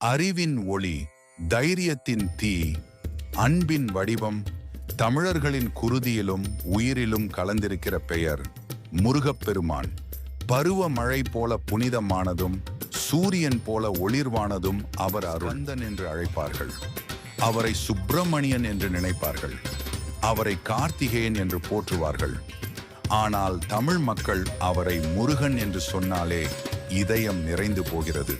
அறிவின் ஒளி தைரியத்தின் தீ அன்பின் வடிவம் தமிழர்களின் குருதியிலும் உயிரிலும் கலந்திருக்கிற பெயர் முருகப்பெருமான். பருவ மழை போல புனிதமானதும் சூரியன் போல ஒளிர்வானதும் அவர் அருந்தன் என்று அழைப்பார்கள். அவரை சுப்பிரமணியன் என்று நினைப்பார்கள். அவரை கார்த்திகேயன் என்று போற்றுவார்கள். ஆனால் தமிழ் மக்கள் அவரை முருகன் என்று சொன்னாலே இதயம் நிறைந்து போகிறது.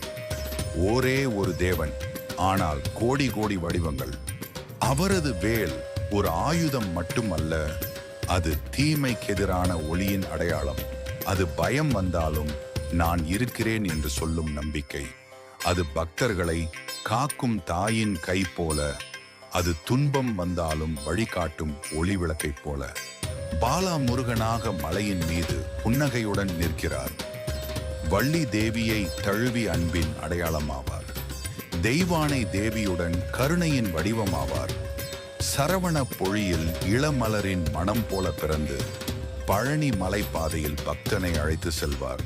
ஒரே ஒரு தேவன் ஆனால் கோடி கோடி வடிவங்கள். அவரது வேல் ஒரு ஆயுதம் மட்டுமல்ல அது தீமைக்கெதிரான ஒளியின் அடையாளம். அது பயம் வந்தாலும் நான் இருக்கிறேன் என்று சொல்லும் நம்பிக்கை. அது பக்தர்களை காக்கும் தாயின் கை போல அது துன்பம் வந்தாலும் வழிகாட்டும் ஒளி விளக்கைப் போல. பாலா முருகனாக மலையின் மீது புன்னகையுடன் நிற்கிறார். வள்ளி தேவியை தழுவி அன்பின் அடையாளமாவார். தெய்வானை தேவியுடன் கருணையின் வடிவமாவார். சரவண பொழியில் இளமலரின் மனம் போல பிறந்து பழனி மலைப்பாதையில் பக்தனை அழைத்து செல்வார்.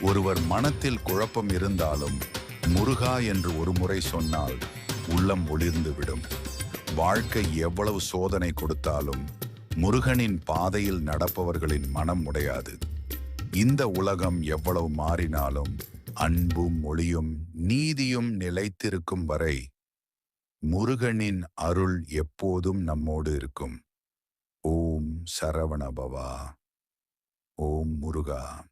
ஒருவர் மனத்தில் குழப்பம் இருந்தாலும் முருகா என்று ஒரு முறை சொன்னால் உள்ளம் ஒளிர்ந்து விடும் வாழ்க்கை எவ்வளவு சோதனை கொடுத்தாலும் முருகனின் பாதையில் நடப்பவர்களின் மனம் உடையாது. இந்த உலகம் எவ்வளவு மாறினாலும் அன்பும் மொழியும் நீதியும் நிலைத்திருக்கும் வரை முருகனின் அருள் எப்போதும் நம்மோடு இருக்கும். ஓம் சரவணபவா. ஓம் முருகா.